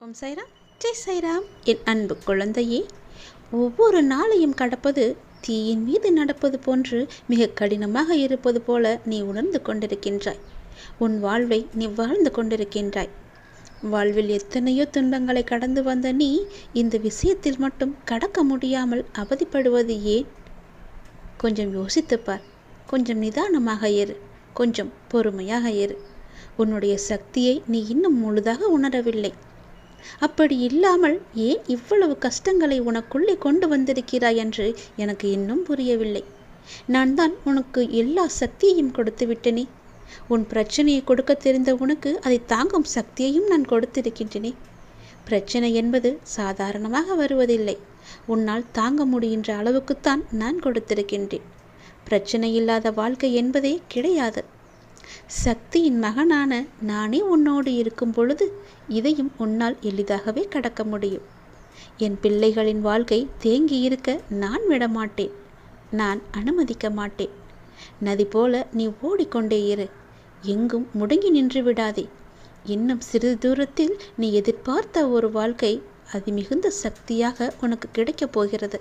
ஓம் சைராம் ஜெய் சைராம் என் அன்பு குழந்தையே ஒவ்வொரு நாளையும் கடப்பது தீயின் மீது நடப்பது போன்று மிக கடினமாக இருப்பது போல நீ உணர்ந்து கொண்டிருக்கின்றாய். உன் வாழ்வை நீ வாழ்ந்து கொண்டிருக்கின்றாய். வாழ்வில் எத்தனையோ துன்பங்களை கடந்து வந்த நீ இந்த விஷயத்தில் மட்டும் கடக்க முடியாமல் அவதிப்படுவது ஏன்? கொஞ்சம் யோசித்துப்பார் கொஞ்சம் நிதானமாக இரு. கொஞ்சம் பொறுமையாக இரு. உன்னுடைய சக்தியை நீ இன்னும் முழுதாக உணரவில்லை. அப்படி இல்லாமல் ஏன் இவ்வளவு கஷ்டங்களை உனக்குள்ளே கொண்டு வந்திருக்கிறாய் என்று எனக்கு இன்னும் புரியவில்லை. நான் தான் உனக்கு எல்லா சக்தியையும் கொடுத்து விட்டேனே. உன் பிரச்சனையை கொடுக்க தெரிந்த உனக்கு அதை தாங்கும் சக்தியையும் நான் கொடுத்திருக்கின்றேனே. பிரச்சனை என்பது சாதாரணமாக வருவதில்லை. உன்னால் தாங்க முடிகின்ற அளவுக்குத்தான் நான் கொடுத்திருக்கின்றேன். பிரச்சனை இல்லாத வாழ்க்கை என்பதே கிடையாது. சக்தியின் மகனான நானே உன்னோடு இருக்கும் பொழுது இதையும் உன்னால் எளிதாகவே கடக்க முடியும். என் பிள்ளைகளின் வாழ்க்கை தேங்கி இருக்க நான் விடமாட்டேன். நான் அனுமதிக்க மாட்டேன். நதி போல நீ ஓடிக்கொண்டே இரு. எங்கும் முடங்கி நின்று விடாதே. இன்னும் சிறிது தூரத்தில் நீ எதிர்பார்த்த ஒரு வாழ்க்கை அது மிகுந்த சக்தியாக உனக்கு கிடைக்கப் போகிறது.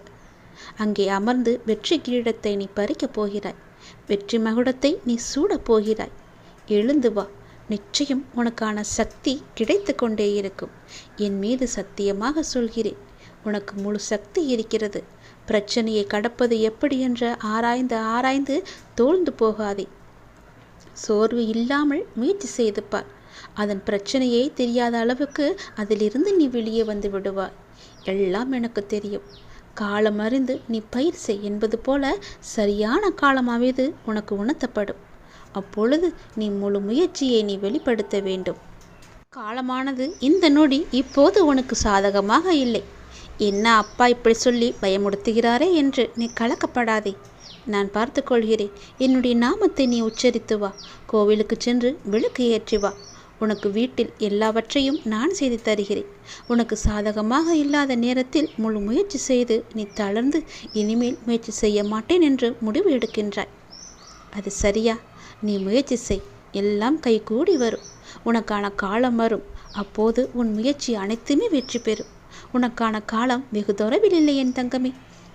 அங்கே அமர்ந்து வெற்றி கிரீடத்தை நீ பறிக்கப் போகிறாய். வெற்றி மகுடத்தை நீ சூடப் போகிறாய். எழுந்து வா. நிச்சயம் உனக்கான சக்தி கிடைத்து கொண்டே இருக்கும். என் மீது சத்தியமாக சொல்கிறேன். உனக்கு முழு சக்தி இருக்கிறது. பிரச்சனையை கடப்பது எப்படி என்று ஆராய்ந்து ஆராய்ந்து தோழ்ந்து போகாதே. சோர்வு இல்லாமல் முயற்சி செய்து பார். அதன் பிரச்சனையே தெரியாத அளவுக்கு அதிலிருந்து நீ வெளியே வந்து விடுவாய். எல்லாம் எனக்கு தெரியும். காலம் அறிந்து நீ பயிர் செய் என்பது போல சரியான காலமாவது உனக்கு உணர்த்தப்படும். அப்பொழுது நீ முழு முயற்சியை நீ வெளிப்படுத்த வேண்டும். காலமானது இந்த நொடி இப்போது உனக்கு சாதகமாக இல்லை. என்ன அப்பா இப்படி சொல்லி பயமுடுத்துகிறாரே என்று நீ கலக்கப்படாதே. நான் பார்த்து கொள்கிறேன் என்னுடைய நாமத்தை நீ உச்சரித்து வா. கோவிலுக்கு சென்று விளக்கு ஏற்றி வா. உனக்கு வீட்டில் எல்லாவற்றையும் நான் செய்து தருகிறேன். உனக்கு சாதகமாக இல்லாத நேரத்தில் முழு முயற்சி செய்து நீ தளர்ந்து இனிமேல் முயற்சி செய்ய மாட்டேன் என்று முடிவு எடுக்கின்றாய். அது சரியா? நீ முயற்சி செய். எல்லாம் கைகூடி வரும். உனக்கான காலம் வரும். அப்போது உன் முயற்சி அனைத்துமே வெற்றி பெறும். உனக்கான காலம் வெகு தொலைவில் இல்லை என் தங்கமே.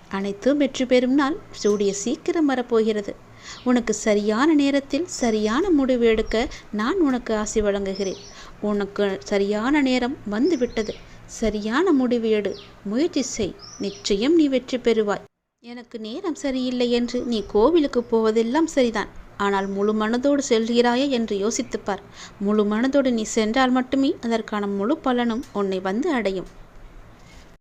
அனைத்தும் வெற்றி பெறும் நாள் சூடிய சீக்கிரம் வரப்போகிறது. உனக்கு சரியான நேரத்தில் சரியான முடிவு எடுக்க நான் உனக்கு ஆசி வழங்குகிறேன். உனக்கு சரியான நேரம் வந்துவிட்டது. சரியான முடிவு எடு. முயற்சி செய். நிச்சயம் நீ வெற்றி பெறுவாய். எனக்கு நேரம் சரியில்லை என்று நீ கோவிலுக்கு போவதெல்லாம் சரிதான். ஆனால் முழு மனதோடு செல்கிறாயா என்று யோசித்துப்பார். முழு மனதோடு நீ சென்றால் மட்டுமே அதற்கான முழு பலனும் உன்னை வந்து அடையும்.